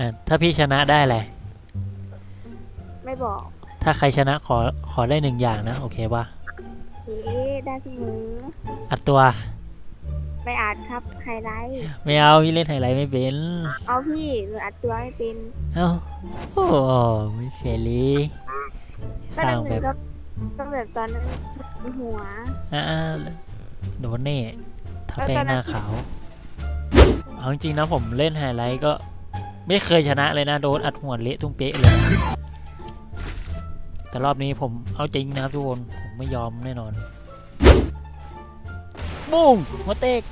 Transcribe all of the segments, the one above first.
อะถ้าพี่ชนะได้แหละไม่บอกถ้าใครชนะขอขอได้หนึ่งอย่างนะ โอเคปะเอ๊ะได้เสมออัดตัวไปอ่านครับไฮไลท์ไม่เอาพี่เล่นไฮไลท์ไม่เป็น เอาพี่หนูอัดตัวไม่เป็นเอ้าโอ้ไม่เฟรลีสก็ร้านั่งงแบนึบงก็ต้องแบบตอนนั้นหัว อ่าโดนเน่ทับแป้งหน้าขาวเอาจริงๆนะผมเล่นไฮไลท์ก็ ไม่เคยชนะเลยนะ โดนอัดหัวเละตุ้งเป๊ะเลย แต่รอบนี้ผมเอาจริงนะครับทุกคน ผมไม่ยอมแน่นอนบุ้งหัวเตก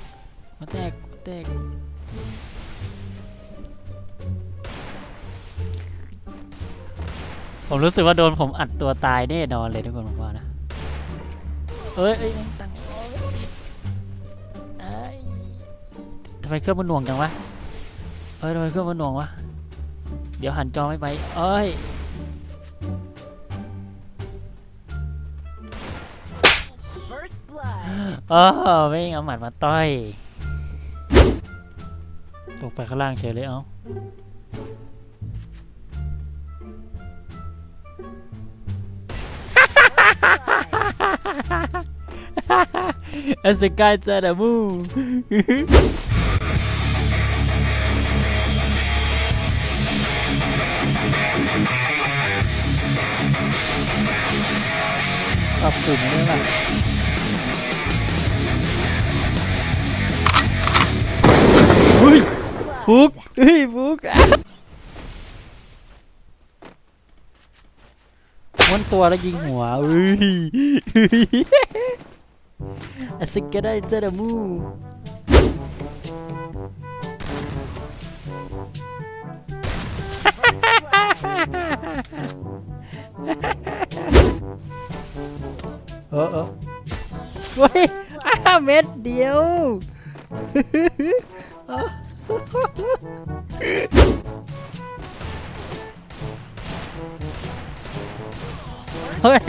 หัวแตกหัวแตกผมรู้สึกว่าโดนผมอัดตัวตายแน่นอนเลยทุกคนผมว่านะ เอ้ยเอ้ยตังค์โอ้ทำไมเครื่องมันหน่วงจังวะ เอ้ยทำไมเครื่องมันหน่วงวะ เดี๋ยวหันจอไม่ไป เอ้ย First blood. เออไม่งเอาหมัดมาต้อย ตกไปข้างล่างเฉยเลยเอ้า As the guy said a move ปรับปุ่มด้วยล่ะเฮ้ยฟุกเฮ้ยฟุกอะม้วนตัวแล้วยิงหัวเฮ้ยอาสิกะได้เซรามูเอ อเออเฮ้ยอ้าเม็ดเดียวเฮ้ย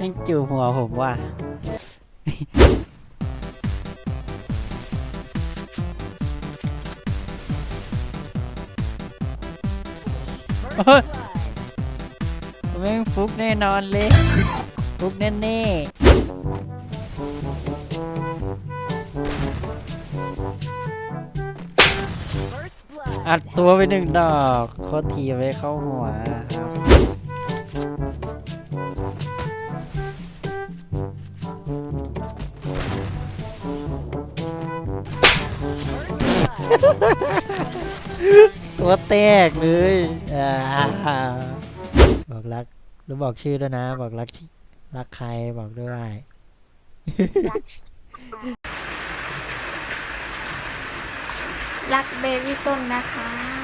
ยังจูบหัวผมว่ะ First Ôi. blood. แม่งฟุกแน่นอนเลย ฟุกแน่แน่อัดตัวไปหนึ่งดอกโคตรทีไปเข้าหัวครับตัวแตกเลยอ่าบอกรัก แล้วบอกชื่อด้วยนะ บอกรัก รักใครบอกด้วย รักเบบี้ต้นนะคะ